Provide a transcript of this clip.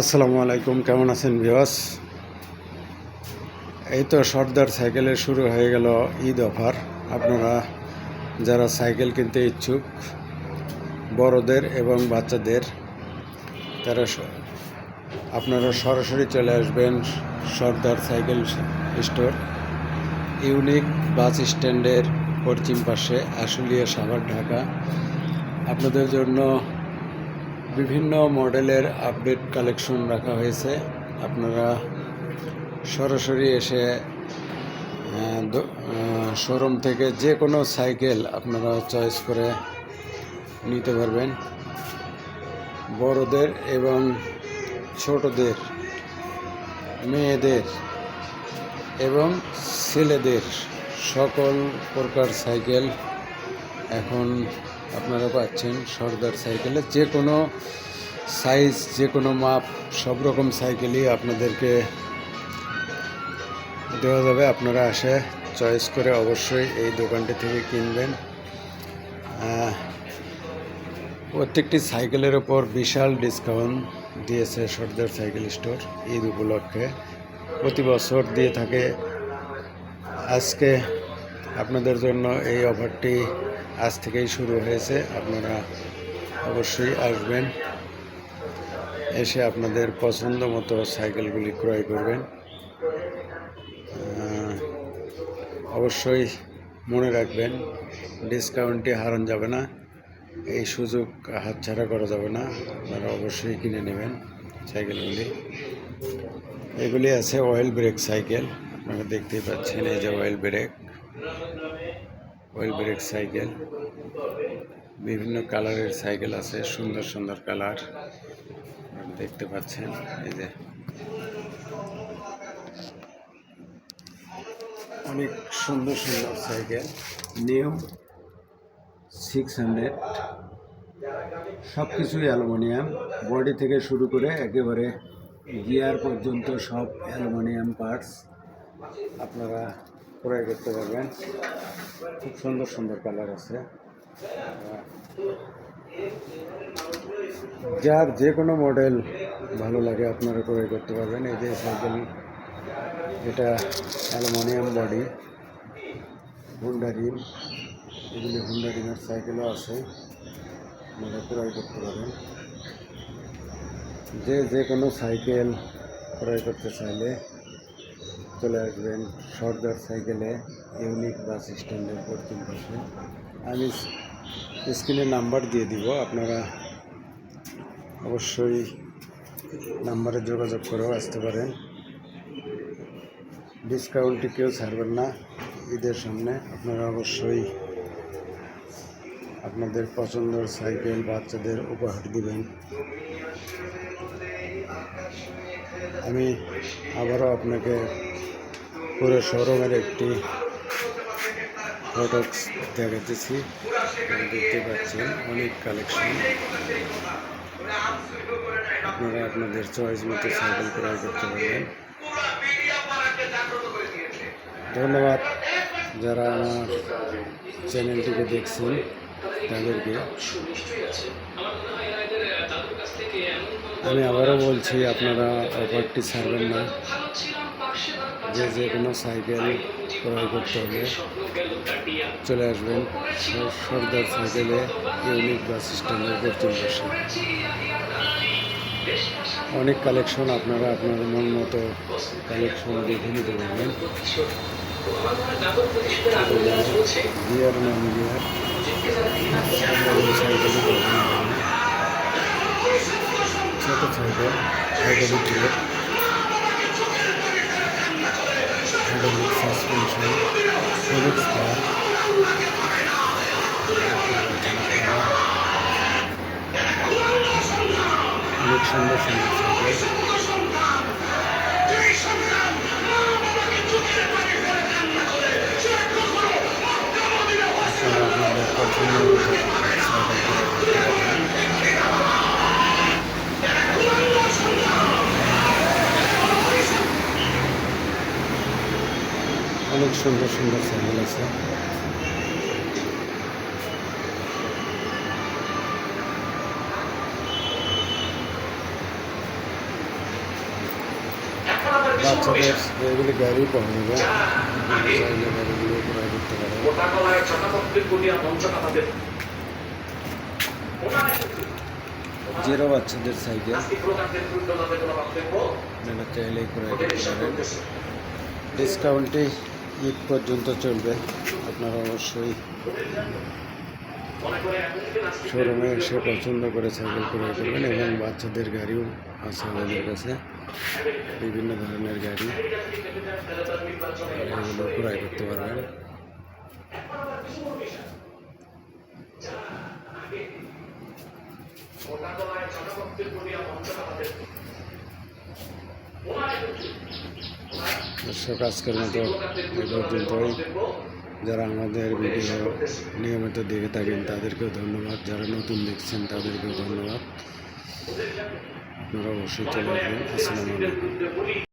আসসালামু আলাইকুম, কেমন আছেন বিয়াস এই তো সর্দার সাইকেলে শুরু হয়ে গেল ঈদ অফার। আপনারা যারা সাইকেল কিনতে ইচ্ছুক, বড়দের এবং বাচ্চাদের, তারা আপনারা সরাসরি চলে আসবেন Sardar cycle store. Unique bus স্ট্যান্ডের পশ্চিম পাশে আশুলিয়া সাভার, ঢাকা। আপনাদের জন্য বিভিন্ন মডেলের আপডেট কালেকশন রাখা হয়েছে। আপনারা সরাসরি এসে শোরুম থেকে যে কোনো সাইকেল আপনারা চয়েস করে নিতে পারবেন। বড়দের এবং ছোটদের, মেয়েদের এবং ছেলেদের সকল প্রকার সাইকেল এখন আপনারা পাচ্ছেন সর্দার সাইকেলে। যে কোনো সাইজ যে কোনো মাপ, সব রকম সাইকেলই আপনাদেরকে দেওয়া যাবে। আপনারা আসে চয়েস করে অবশ্যই এই দোকানটি থেকে কিনবেন। প্রত্যেকটি সাইকেলের ওপর বিশাল ডিসকাউন্ট দিয়েছে সর্দার সাইকেল স্টোর ঈদ উপলক্ষে। প্রতি বছর দিয়ে থাকে। আজকে আপনাদের জন্য এই অফারটি আজ থেকেই শুরু হয়েছে। আপনারা অবশ্যই আসবেন, এসে আপনাদের পছন্দ মতো সাইকেলগুলি ক্রয় করবেন। অবশ্যই মনে রাখবেন ডিসকাউন্টটি হারান যাবে না, এই সুযোগ হাতছাড়া করা যাবে না। আপনারা অবশ্যই কিনে নেবেন সাইকেলগুলি। এগুলি আছে অয়েল ব্রেক সাইকেল, আপনারা দেখতেই পাচ্ছেন এই যে oil brake. Oil brake cycle. বিভিন্ন কালারের সাইকেল আছে, সুন্দর সুন্দর কালার। দেখতে পাচ্ছেন, এই যে। অনেক সুন্দর সুন্দর সাইকেল, নিউ সিক্স হান্ড্রেড। সব কিছুই অ্যালুমিনিয়াম। বডি থেকে শুরু করে একেবারে গিয়ার পর্যন্ত সব অ্যালুমিনিয়াম পার্টস। আপনারা ক্রয় করতে পারবেন। খুব সুন্দর সুন্দর কালার আছে। যার যে কোনো মডেল ভালো লাগে, আপনারা ক্রয় করতে পারবেন। এই যে সাইকেল, এটা অ্যালুমিনিয়াম বডি, হুন্ডা রিম। এগুলি হুন্ডা রিমের সাইকেলও আছে। আপনারা ক্রয় করতে পারেন যে যে কোনো সাইকেল ক্রয় করতে চাইলে চলে আসবেন সর্দার সাইকেলে ইউনিক বাস স্ট্যান্ডের পশ্চিম পাশে। আমি স্ক্রিনে নাম্বার দিয়ে দিব, আপনারা অবশ্যই নাম্বারে যোগাযোগ করেও আসতে পারেন। ডিসকাউন্টটি কেউ ছাড়বেন না, ঈদের সামনে আপনারা অবশ্যই আপনাদের পছন্দের সাইকেল বাচ্চাদের উপহার দিবেন। আমি আবারও আপনাকে পুরো শোরুমের একটি প্রোডাক্টস দেখাতেছি। দেখতে পাচ্ছেন অনেক কালেকশন আপনারা আপনাদের চয়েস মতো সাইকেল ক্রয় করতে পারবেন। ধন্যবাদ যারা আমার চ্যানেলটিকে দেখছেন। তাদেরকে। আমি আবারও বলছি আপনারা অফারটি ছাড়বেন না। যে যে কোনো সাইকেল ক্রয় করতে হবে। চলে আসবেন সর্দার সাইকেলে ইউনিক বাস স্ট্যান্ডের পশ্চিম পাশে। অনেক কালেকশন আপনারা আপনার মন মতো কালেকশন দেখে নিতে পারবেন। গিয়ার নন গিয়ার সাইকেল ছোট cycle hydraulic gear hydraulic suspension ফিলিক্স বার অনেক সুন্দর সুন্দর অনেক সুন্দর সুন্দর সাইকেল আছে। বাচ্চাদের এগুলি গাড়ি পাওয়া যাবে চাইলে গাড়িগুলো ক্রয় করতে পারে। গোটা গলায় চটাপত্রের কুটিয়া মঞ্চ কাটাতেন ওনার একটু জিরো বাচ্চাদের সাইকেল। ক্রয় করতে পারেন। ডিসকাউন্টে ঈদ পর্যন্ত চলবে। আপনারা অবশ্যই শোরুমে এসে পছন্দ করে সাইকেল করে করবেন এবং বাচ্চাদের গাড়িও আছে আমাদের কাছে। বিভিন্ন ধরনের গাড়ি। এগুলো ক্রয় করতে পারবেন। গলায় দর্শক আজকের মতো এ পর্যন্তই। যারা আমাদের ভিডিও নিয়মিত দেখে থাকেন, তাদেরকেও ধন্যবাদ। যারা নতুন দেখছেন, তাদেরকেও ধন্যবাদ। আপনারা অবশ্যই চলে আসবেন। আসসালামু আলাইকুম।